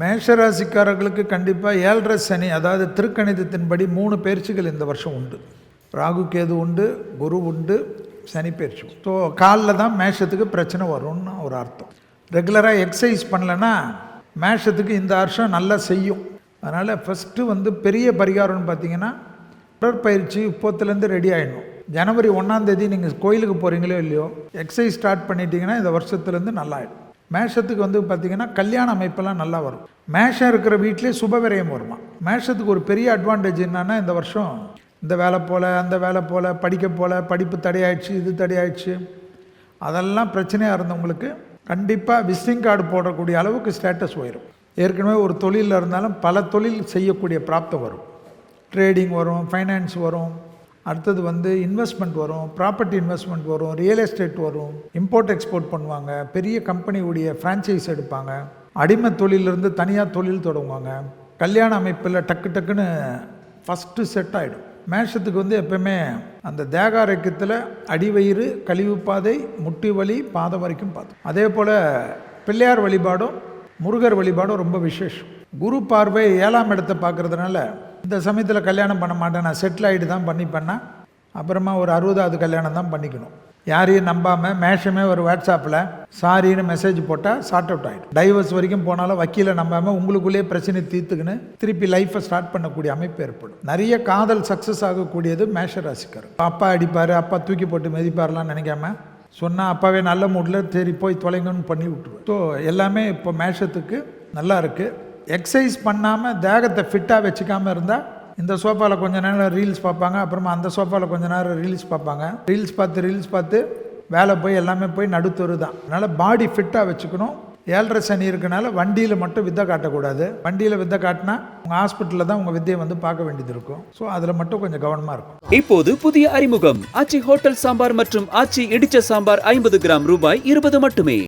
மேஷராசிக்காரர்களுக்கு கண்டிப்பாக ஏழரை சனி அதாவது திருக்கணிதத்தின்படி மூணு பயிற்சிகள் இந்த வருஷம் உண்டு. ராகு கேது உண்டு குரு உண்டு சனி பயிற்சி ஸோ காலில் தான் மேஷத்துக்கு பிரச்சனை வரும்னு ஒரு அர்த்தம். ரெகுலராக எக்ஸசைஸ் பண்ணலன்னா மேஷத்துக்கு இந்த வருஷம் நல்லா செய்யும். அதனால் ஃபஸ்ட்டு வந்து பெரிய பரிகாரம்னு பார்த்தீங்கன்னா உடற்பயிற்சி இப்போத்துலேருந்து ரெடி ஆகிடணும் ஜனவரி ஒன்றாந்தேதி நீங்கள் கோயிலுக்கு போகிறீங்களோ இல்லையோ எக்ஸசைஸ் ஸ்டார்ட் பண்ணிட்டீங்கன்னா இந்த வருஷத்துலேருந்து நல்லா ஆகிடும் மேஷத்துக்கு வந்து பார்த்திங்கன்னா கல்யாண அமைப்பெல்லாம் நல்லா வரும். மேஷம் இருக்கிற வீட்டிலே சுபவிரயம் வருமா? மேஷத்துக்கு ஒரு பெரிய அட்வான்டேஜ் என்னன்னா இந்த வருஷம் இந்த வேலை போல் அந்த வேலை போல் படிக்க போல் படிப்பு தடையாயிடுச்சு இது தடையாயிடுச்சு. அதெல்லாம் பிரச்சனையாக இருந்தவங்களுக்கு கண்டிப்பாக விசிட்டிங் கார்டு போடக்கூடிய அளவுக்கு ஸ்டேட்டஸ் உயரும். ஏற்கனவே ஒரு தொழிலில் இருந்தாலும் பல தொழில் செய்யக்கூடிய பிராப்தம் வரும். ட்ரேடிங் வரும் ஃபைனான்ஸ் வரும். அடுத்தது வந்து இன்வெஸ்ட்மெண்ட் வரும் ப்ராப்பர்ட்டி இன்வெஸ்ட்மெண்ட் வரும் ரியல் எஸ்டேட் வரும் இம்போர்ட் எக்ஸ்போர்ட் பண்ணுவாங்க. பெரிய கம்பெனியுடைய ஃப்ரான்ச்சைஸ் எடுப்பாங்க. அடிமை தொழிலிருந்து தனியாக தொழில் தொடங்குவாங்க. கல்யாண அமைப்பில் டக்கு டக்குன்னு ஃபஸ்ட்டு செட் ஆகிடும் மேஷத்துக்கு வந்து எப்பயுமே அந்த தேகாரக்கியத்தில் அடிவயிறு கழிவு பாதை முட்டி வலி பாதை வரைக்கும் பார்த்தோம் அதே போல் பிள்ளையார் வழிபாடும் முருகர் வழிபாடும் ரொம்ப விசேஷம். குரு பார்வை ஏழாம் இடத்தை பார்க்கறதுனால இந்த சமயத்தில் கல்யாணம் பண்ண மாட்டேன். நான் செட்டில் ஆகிட்டு தான் பண்ணிப்பேன்னா அப்புறமா ஒரு அறுபதாவது கல்யாணம் தான் பண்ணிக்கணும். யாரையும் நம்பாமல் மேஷமே ஒரு வாட்ஸ்அப்பில் சாரின்னு மெசேஜ் போட்டால் சார்ட் அவுட் ஆகிடும் டைவர்ஸ் வரைக்கும் போனாலும் வக்கீலை நம்பாமல் உங்களுக்குள்ளேயே பிரச்சனை தீர்த்துக்கின்னு திருப்பி லைஃப்பை ஸ்டார்ட் பண்ணக்கூடிய அமைப்பு ஏற்படும். நிறைய காதல் சக்ஸஸ் ஆகக்கூடியது மேஷ ராசிக்கார் அப்பா அடிப்பார் அப்பா தூக்கி போட்டு மிதிப்பார்லாம் நினைக்காம சொன்னால் அப்பாவே நல்ல மூடில் சரி போய் தொலைங்கன்னு பண்ணி விட்டுருவோம் ஸோ எல்லாமே இப்போ மேஷத்துக்கு நல்லா இருக்குது எக்ஸசைஸ் பண்ணாமல் தேகத்தை ஃபிட்டாக வச்சுக்காமல் இருந்தால் இந்த சோஃபாவில் கொஞ்ச நேரம் ரீல்ஸ் பார்ப்பாங்க அப்புறமா அந்த சோஃபாவில் கொஞ்ச நேரம் ரீல்ஸ் பார்ப்பாங்க. ரீல்ஸ் பார்த்து ரீல்ஸ் பார்த்து வேலை போய் எல்லாமே போய் நடுத்தொரு தான். அதனால் பாடி ஃபிட்டாக வச்சுக்கணும். ஏழரை சனி இருக்கனால வண்டியில் மட்டும் வித்தை காட்டக்கூடாது. வண்டியில் வித்தை காட்டினா உங்கள் ஹாஸ்பிட்டலில் தான் உங்கள் வித்தையை வந்து பார்க்க வேண்டியது இருக்கும். ஸோ அதில் மட்டும் கொஞ்சம் கவனமாக இருக்கும் இப்போது புதிய அறிமுகம். ஆச்சி ஹோட்டல் சாம்பார் மற்றும் ஆச்சி இடிச்ச சாம்பார் ஐம்பது கிராம் ரூபாய் இருபது மட்டுமே.